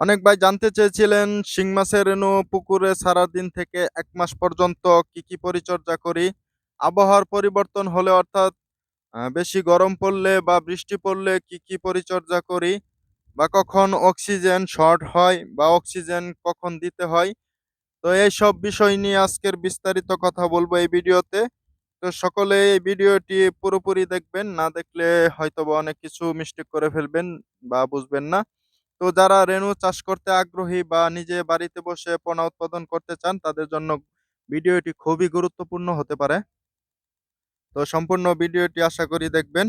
অনেক ভাই জানতে চেয়েছিলেন, শিং মাছের রেণু পুকুরে সারাদিন থেকে এক মাস পর্যন্ত কি কি পরিচর্যা করি? আবহাওয়ার পরিবর্তন হলে অর্থাৎ বেশি গরম পড়লে বা বৃষ্টি পড়লে কি কি পরিচর্যা করি? বা কখন অক্সিজেন শর্ট হয় বা অক্সিজেন কখন দিতে হয়? তো এই সব বিষয় নিয়ে আজকের বিস্তারিত কথা বলব এই ভিডিওতে। তো সকলে এই ভিডিওটি পুরোপুরি দেখবেন, না দেখলে হয়তোবা অনেক কিছু মিস্টেক করে ফেলবেন বা বুঝবেন না। তো যারা রেণু চাষ করতে আগ্রহী বা নিজে বাড়িতে বসে পোনা উৎপাদন করতে চান, তাদের জন্য ভিডিওটি খুবই গুরুত্বপূর্ণ হতে পারে। তো সম্পূর্ণ ভিডিওটি আশা করি দেখবেন।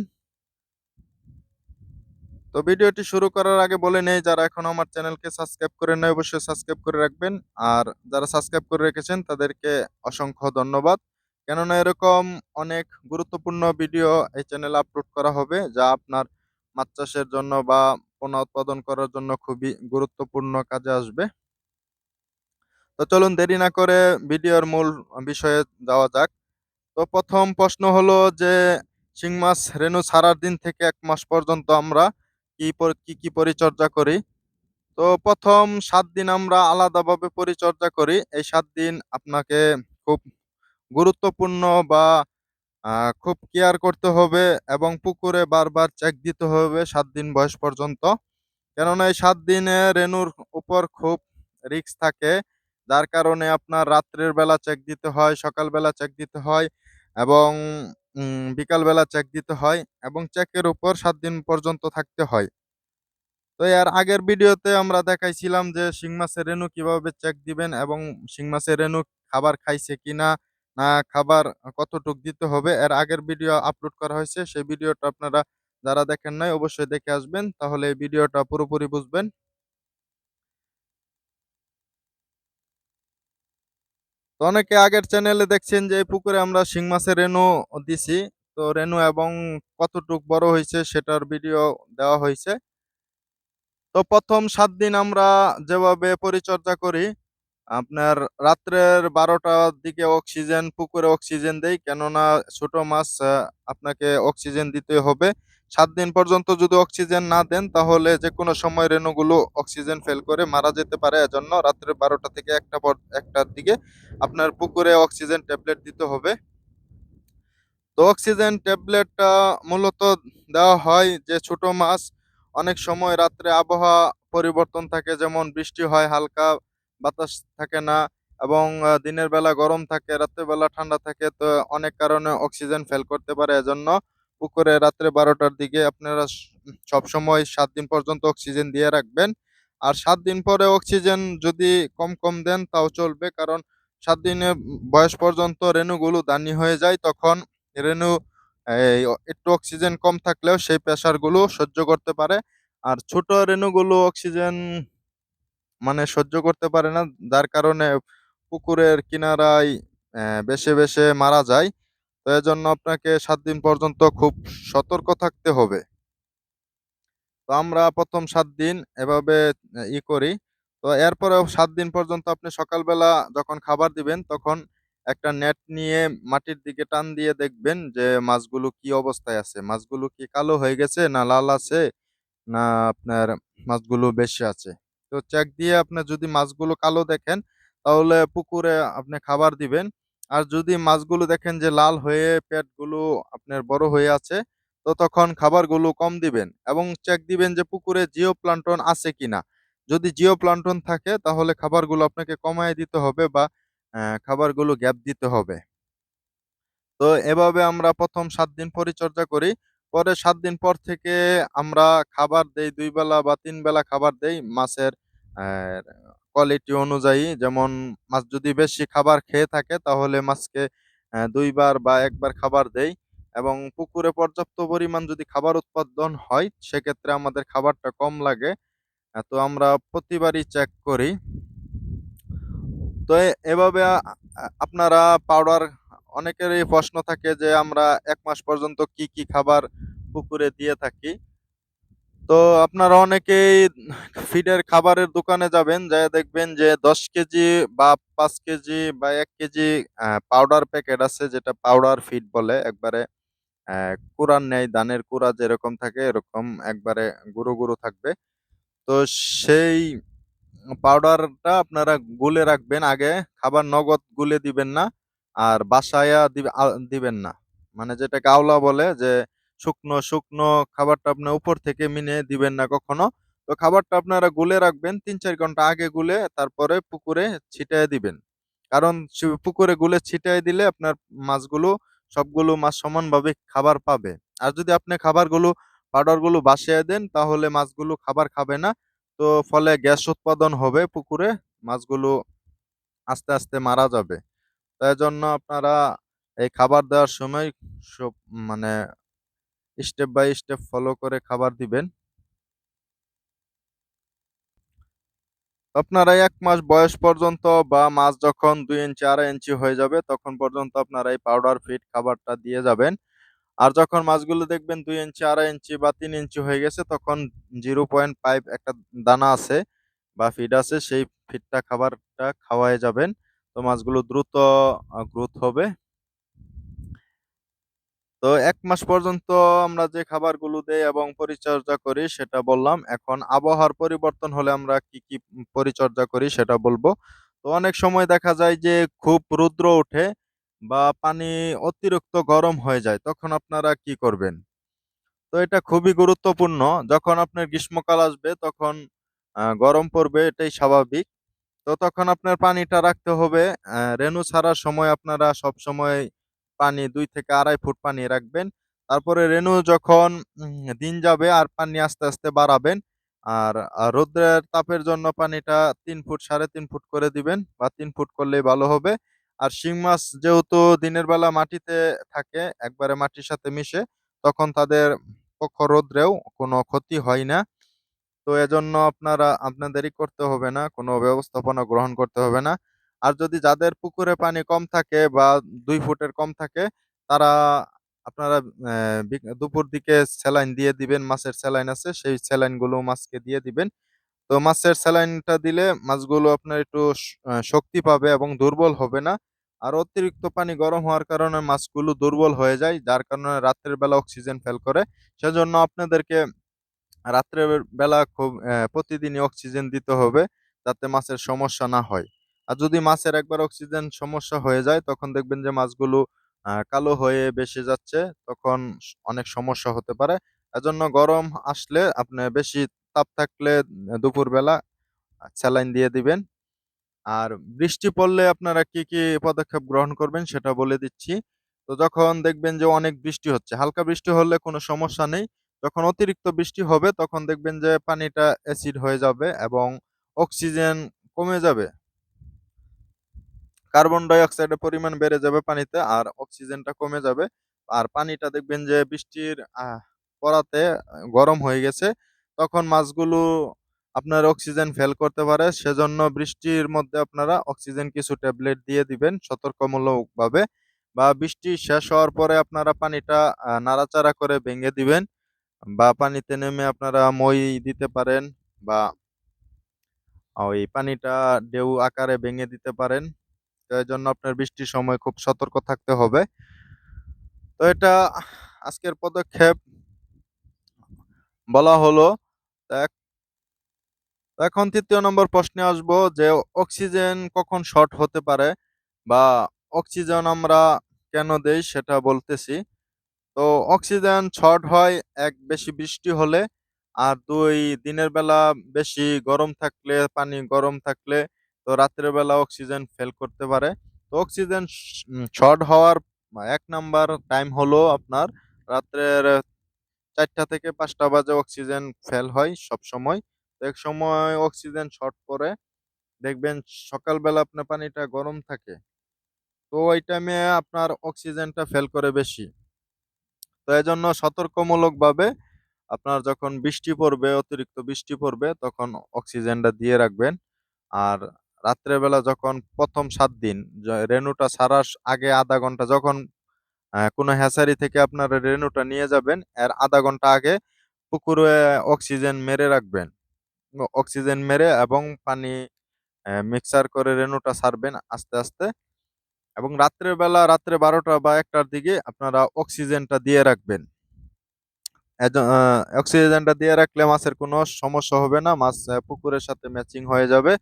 তো ভিডিওটি শুরু করার আগে বলে নেই, যারা এখন আমার চ্যানেলকে সাবস্ক্রাইব করে নেয় অবশ্যই সাবস্ক্রাইব করে রাখবেন। আর যারা সাবস্ক্রাইব করে রেখেছেন, তাদেরকে অসংখ্য ধন্যবাদ। কেননা এরকম অনেক গুরুত্বপূর্ণ ভিডিও এই চ্যানেলে আপলোড করা হবে, যা আপনার মাছ চাষের জন্য বা পোনা উৎপাদন করার জন্য খুবই গুরুত্বপূর্ণ কাজে আসবে। তো চলুন দেরি না করে ভিডিওর মূল বিষয়ে যাওয়া যাক। তো প্রথম প্রশ্ন হলো যে, শিং মাছ রেণু ছাড়ার দিন থেকে এক মাস পর্যন্ত আমরা কি কি কি পরিচর্যা করি? তো প্রথম সাত দিন আমরা আলাদাভাবে পরিচর্যা করি। এই সাত দিন আপনাকে খুব গুরুত্বপূর্ণ বা খুব কেয়ার করতে হবে এবং পুকুরে বারবার চেক দিতে হবে সাত দিন বয়স পর্যন্ত। কেননা এই সাত দিনে রেনুর উপর খুব রিস্ক থাকে। যার কারণে আপনার রাত্রের বেলা চেক দিতে হয়, সকালবেলা চেক দিতে হয় এবং বিকালবেলা চেক দিতে হয় এবং চেকের উপর সাত দিন পর্যন্ত থাকতে হয়। তো এর আগের ভিডিওতে আমরা দেখাইছিলাম যে শিং মাছের রেণু কীভাবে চেক দিবেন এবং শিং মাছের রেণু খাবার খাইছে কিনা খাবার কতটুক দিতে হবে, এর আগের ভিডিও আপলোড করা হয়েছে, সেই ভিডিওটা আপনারা যারা দেখেন নাই অবশ্যই দেখে আসবেন, তাহলে এই ভিডিওটা পুরোপুরি বুঝবেন। তো অনেকে আগের চ্যানেলে দেখছেন যে এই পুকুরে আমরা শিং মাছের রেণু দিছি, তো রেণু এবং কতটুক বড় হয়েছে সেটার ভিডিও দেওয়া হয়েছে। তো প্রথম সাত দিন আমরা যেভাবে পরিচর্যা করি আপনার রাত্রের বারোটার দিকে অক্সিজেন পুকুরে অক্সিজেন দেই। কেননা ছোট মাছ আপনাকে অক্সিজেন দিতে হবে। সাত দিন পর্যন্ত যদি অক্সিজেন না দেন, তাহলে যে কোনো সময় রেণুগুলো অক্সিজেন ফেল করে মারা যেতে পারে। এজন্য রাত্রে বারোটা থেকে একটা পর, একটার দিকে আপনার পুকুরে অক্সিজেন ট্যাবলেট দিতে হবে। তো অক্সিজেন ট্যাবলেটটা মূলত দেওয়া হয় যে ছোট মাছ, অনেক সময় রাত্রে আবহাওয়া পরিবর্তন থাকে। যেমন বৃষ্টি হয় হালকা বাতাস থাকে না এবং দিনের বেলা গরম থাকে রাত্রের বেলা ঠান্ডা থাকে, তো অনেক কারণে অক্সিজেন ফেল করতে পারে। এজন্য পুকুরে রাত্রে বারোটার দিকে আপনারা সব সময় সাত দিন পর্যন্ত অক্সিজেন দিয়ে রাখবেন। আর সাত দিন পরে অক্সিজেন যদি কম কম দেন তাও চলবে, কারণ সাত দিনের বয়স পর্যন্ত রেণুগুলো দানি হয়ে যায়, তখন রেণু একটু অক্সিজেন কম থাকলেও সেই প্রেসারগুলো সহ্য করতে পারে। আর ছোট রেণুগুলো অক্সিজেন মানে সহ্য করতে পারে না। যার কারণে পুকুরের কিনারায় বেশে বেশে মারা যায়। তো এজন্য আপনাকে সাত দিন পর্যন্ত খুব সতর্ক থাকতে হবে। তো আমরা প্রথম সাত দিন এভাবে ই করি। তো এরপরেও সাত দিন পর্যন্ত আপনি সকালবেলা যখন খাবার দিবেন, তখন একটা নেট নিয়ে মাটির দিকে টান দিয়ে দেখবেন যে মাছগুলো কি অবস্থায় আছে। মাছগুলো কি কালো হয়ে গেছে না লাল আছে, না আপনার মাছগুলো বেশি আছে। তো চেক দিয়ে আপনার যদি মাছগুলো কালো দেখেন, তাহলে পুকুরে আপনি খাবার দিবেন। আর যদি মাছগুলো দেখেন যে লাল হয়ে পেটগুলো আপনার বড় হয়ে আছে, তো তখন খাবারগুলো কম দিবেন এবং চেক দিবেন যে পুকুরে জিও প্লান্টন আছে কিনা। যদি জিও প্লান্টন থাকে, তাহলে খাবারগুলো আপনাকে কমায় দিতে হবে বা খাবারগুলো গ্যাপ দিতে হবে। তো এভাবে আমরা প্রথম সাত দিন পরিচর্যা করি। পরে সাত দিন পর থেকে আমরা খাবার দেই, দুই বেলা বা তিন বেলা খাবার দেই মাছের কোয়ালিটি অনুযায়ী। যেমন মাছ যদি বেশি খাবার খেয়ে থাকে, তাহলে মাছকে দুইবার বা একবার খাবার দেই। এবং পুকুরে পর্যাপ্ত পরিমাণ যদি খাবার উৎপাদন হয়, সেক্ষেত্রে আমাদের খাবারটা কম লাগে। তো আমরা প্রতিবারই চেক করি। তো এভাবে আপনারা পাউডার অনেকেরই প্রশ্ন থাকে যে আমরা এক মাস পর্যন্ত কি কি খাবার পুকুরে দিয়ে থাকি। তো আপনারা অনেকেই ফিডের খাবারের দোকানে যাবেন যায় দেখবেন যে দশ কেজি বা পাঁচ কেজি বা এক কেজি পাউডার প্যাকেট আছে যেটা পাউডার ফিড বলে। একবারে কুড়ার নেই ধানের কুড়া যেরকম থাকে এরকম একবারে গুঁড়ো গুঁড়ো থাকবে। তো সেই পাউডারটা আপনারা গুলে রাখবেন। আগে খাবার নগদ গুলে দিবেন না। আর বাসায়া দিবে- দিবেন না। মানে যেটা আওলা বলে যে, শুকনো শুকনো খাবারটা আপনার উপর থেকে মিনে দিবেন না কখনো। তো খাবারটা আপনারা গুলে রাখবেন তিন চার ঘণ্টা আগে গুলে তারপরে পুকুরে ছিটায় দিবেন। কারণ পুকুরে গুলে ছিটায় দিলে আপনার মাছগুলো, সবগুলো মাছ সমানভাবে খাবার পাবে। আর যদি আপনি খাবারগুলো, পাউডারগুলো বাসিয়ে দেন, তাহলে মাছগুলো খাবার খাবে না। তো ফলে গ্যাস উৎপাদন হবে পুকুরে, মাছগুলো আস্তে আস্তে মারা যাবে। তাই জন্য আপনারা এই খাবার দেওয়ার সময় সব মানে স্টেপ বাই স্টেপ ফলো করে খাবার দিবেন। আপনারা এক মাস বয়স পর্যন্ত বা মাছ যখন দুই ইঞ্চি, আড়াই ইঞ্চি হয়ে যাবে, তখন পর্যন্ত আপনারা এই পাউডার ফিড খাবারটা দিয়ে যাবেন। আর যখন মাছগুলো দেখবেন দুই ইঞ্চি, আড়াই ইঞ্চি বা তিন ইঞ্চি হয়ে গেছে, তখন জিরো পয়েন্ট ফাইভ একটা দানা আছে বা ফিড আছে, সেই ফিডটা খাবারটা খাওয়াই যাবেন। তো মাছগুলো দ্রুত গ্রোথ হবে। তো এক মাস পর্যন্ত আমরা যে খাবারগুলো দেই এবং পরিচর্যা করি সেটা বললাম। এখন আবহাওয়ার পরিবর্তন হলে আমরা কি কি পরিচর্যা করি সেটা বলব। তো অনেক সময় দেখা যায় যে খুব রৌদ্র ওঠে বা পানি অতিরিক্ত গরম হয়ে যায়, তখন আপনারা কি করবেন? তো এটা খুবই গুরুত্বপূর্ণ। যখন আপনার গ্রীষ্মকাল আসবে তখন গরম পড়বে, এটাই স্বাভাবিক। তো তখন আপনার পানিটা রাখতে হবে। রেনু ছাড়ার সময় আপনারা সব সময় পানি দুই থেকে আড়াই ফুট পানি রাখবেন। তারপরে রেনু যখন দিন যাবে আর পানি আস্তে আস্তে বাড়াবেন আর রৌদ্রের তাপের জন্য পানিটা তিন ফুট সাড়ে তিন ফুট করে দিবেন বা তিন ফুট করলেই ভালো হবে। আর শিং মাছ যেহেতু দিনের বেলা মাটিতে থাকে, একবারে মাটির সাথে মিশে, তখন তাদের পক্ষ রৌদ্রেও কোনো ক্ষতি হয় না। তো এজন্য আপনারা, আপনাদেরই করতে হবে না, কোনো ব্যবস্থাপনা গ্রহণ করতে হবে না। আর যদি যাদের পুকুরে পানি কম থাকে বা দুই ফুটের কম থাকে, তারা আপনারা দুপুর দিকে স্যালাইন দিয়ে দিবেন, মাছের স্যালাইন আছে, সেই স্যালাইনগুলো মাছকে দিয়ে দিবেন। তো মাছের স্যালাইনটা দিলে মাছগুলো আপনার একটু শক্তি পাবে এবং দুর্বল হবে না। আর অতিরিক্ত পানি গরম হওয়ার কারণে মাছগুলো দুর্বল হয়ে যায়, যার কারণে রাত্রের বেলা অক্সিজেন ফেল করে। সেজন্য আপনাদেরকে রাত্রের বেলা খুব প্রতিদিনই অক্সিজেন দিতে হবে যাতে মাছের সমস্যা না হয়। আর যদি মাছের একবার অক্সিজেন সমস্যা হয়ে যায়, তখন দেখবেন যে মাছগুলো কালো হয়ে বেশি যাচ্ছে, তখন অনেক সমস্যা হতে পারে। এজন্য গরম আসলে আপনি বেশি তাপ থাকলে দুপুর বেলা স্যালাইন দিয়ে দিবেন। আর বৃষ্টি পড়লে আপনারা কি কি পদক্ষেপ গ্রহণ করবেন সেটা বলে দিচ্ছি। তো যখন দেখবেন যে অনেক বৃষ্টি হচ্ছে, হালকা বৃষ্টি হলে কোনো সমস্যা নেই। যখন অতিরিক্ত বৃষ্টি হবে, তখন দেখবেন যে পানিটা অ্যাসিড হয়ে যাবে এবং অক্সিজেন কমে যাবে। কার্বন ডাই অক্সাইডের পরিমাণ বেড়ে যাবে পানিতে আর অক্সিজেনটা কমে যাবে। আর পানিটা দেখবেন যে বৃষ্টির পড়াতে গরম হয়ে গেছে, তখন মাছগুলো আপনার অক্সিজেন ফেল করতে পারে। সেজন্য বৃষ্টির মধ্যে আপনারা অক্সিজেন কিছু ট্যাবলেট দিয়ে দিবেন সতর্কমূলকভাবে বা বৃষ্টি শেষ হওয়ার পরে আপনারা পানিটা নাড়াচাড়া করে ভেঙে দিবেন। বা পানিতে নেমে আপনারা মই দিতে পারেন বা ওই পানিটা ঢেউ আকারে ভেঙে দিতে পারেন। তো এই জন্য আপনার বৃষ্টির সময় খুব সতর্ক থাকতে হবে। তো এটা আজকের পদক্ষেপ। বলা হলো এখন তৃতীয় নম্বর প্রশ্নে আসব যে অক্সিজেন কখন শর্ট হতে পারে বা অক্সিজেন আমরা কেন দেই সেটা বলতেছি। তো অক্সিজেন শর্ট হয়, এক বেশি বৃষ্টি হলে। আর দুই, দিনের বেলা বেশি গরম থাকলে, পানি গরম থাকলে, তো রাত্রের বেলা অক্সিজেন ফেল করতে পারে। তো অক্সিজেন শর্ট হওয়ার এক নাম্বার টাইম হলো আপনার রাত্রের চারটা থেকে পাঁচটা বাজে অক্সিজেন ফেল হয় সব সময় তো এক সময় অক্সিজেন শর্ট পরে দেখবেন সকালবেলা আপনার পানিটা গরম থাকে। তো ওই টাইমে আপনার অক্সিজেনটা ফেল করে বেশি। তো এজন্য সতর্কমূলকভাবে আপনার যখন বৃষ্টি পড়বে, অতিরিক্ত বৃষ্টি পড়বে, তখন অক্সিজেনটা দিয়ে রাখবেন। আর রাত্রের বেলা যখন প্রথম সাত দিন রেনুটা ছাড়ার আগে আধা ঘণ্টা যখন কোনো হ্যাচারি থেকে আপনার রেনুটা নিয়ে যাবেন, এর আধা ঘণ্টা আগে পুকুরে অক্সিজেন মেরে রাখবেন। অক্সিজেন মেরে এবং পানি মিক্সার করে রেনুটা সারবেন আস্তে আস্তে। এবং রাত্রের বেলা রাত্রে বারোটা বা একটার দিকে আপনারা অক্সিজেনটা দিয়ে রাখবেন। অক্সিজেনটা দিয়ে রাখলে মাছের কোনো সমস্যা হবে না, মাছ পুকুরের সাথে ম্যাচিং হয়ে যাবে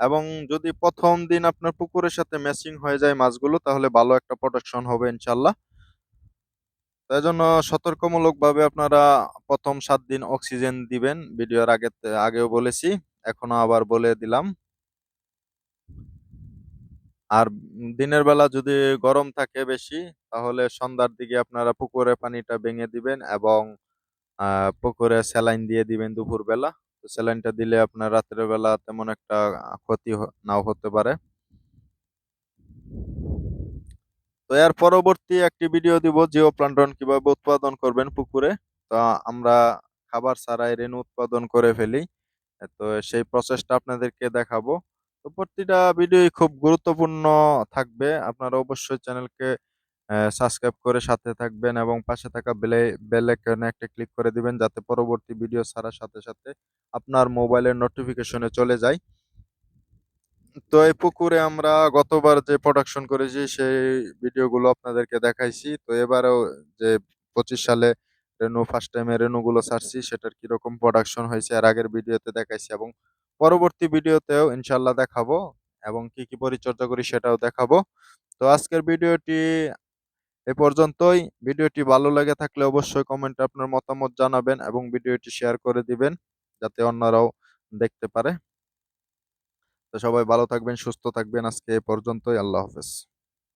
এবং যদি প্রথম দিন আপনার পুকুরের সাথে ম্যাচিং হয়ে যায় মাছগুলো, তাহলে ভালো একটা প্রোডাকশন হবে ইনশাল্লাহ তাই জন্য সতর্কমূলকভাবে আপনারা প্রথম সাত দিন অক্সিজেন দিবেন, ভিডিওর আগে আগেও বলেছি এখনও আবার বলে দিলাম। আর দিনের বেলা যদি গরম থাকে বেশি, তাহলে সন্ধ্যার দিকে আপনারা পুকুরে পানিটা ভেঙে দিবেন এবং পুকুরে স্যালাইন দিয়ে দিবেন দুপুরবেলা। তো স্যালাইনটা দিলে আপনার রাত্রের বেলা তেমন একটা ক্ষতি নাও হতে পারে। তো এর পরবর্তী একটি ভিডিও দিব জিও প্লান্টন কীভাবে উৎপাদন করবেন পুকুরে। তো আমরা খাবার ছাড়াই রেণু উৎপাদন করে ফেলি। তো সেই প্রসেসটা আপনাদেরকে দেখাবো। তো প্রতিটা ভিডিওই খুব গুরুত্বপূর্ণ থাকবে। আপনারা অবশ্যই চ্যানেলকে সাবস্ক্রাইব করে সাথে থাকবেন এবং পাশে থাকা বেলে, বেল আইকনে একটা ক্লিক করে দিবেন যাতে পরবর্তী ভিডিও ছাড়ার সাথে সাথে আপনার মোবাইলের নোটিফিকেশনে চলে যায়। তো এই পুকুরে আমরা গতবার যে প্রোডাকশন করেছি সেই ভিডিওগুলো আপনাদেরকে দেখাইছি। তো এবারেও যে পঁচিশ সালে রেনু ফার্স্ট টাইমে রেনুগুলো ছাড়ছি, সেটার কীরকম প্রোডাকশন হয়েছে আর আগের ভিডিওতে দেখাইছি এবং পরবর্তী ভিডিওতেও ইনশাল্লাহ দেখাবো এবং কি কি পরিচর্যা করি সেটাও দেখাবো। তো আজকের ভিডিওটি এ পর্যন্তই। ভিডিওটি ভালো লেগে থাকলে অবশ্যই কমেন্টে আপনার মতামত জানাবেন এবং ভিডিওটি শেয়ার করে দিবেন যাতে অন্যরাও দেখতে পারে। তো সবাই ভালো থাকবেন, সুস্থ থাকবেন আজকে এ পর্যন্তই। আল্লাহ হাফেজ।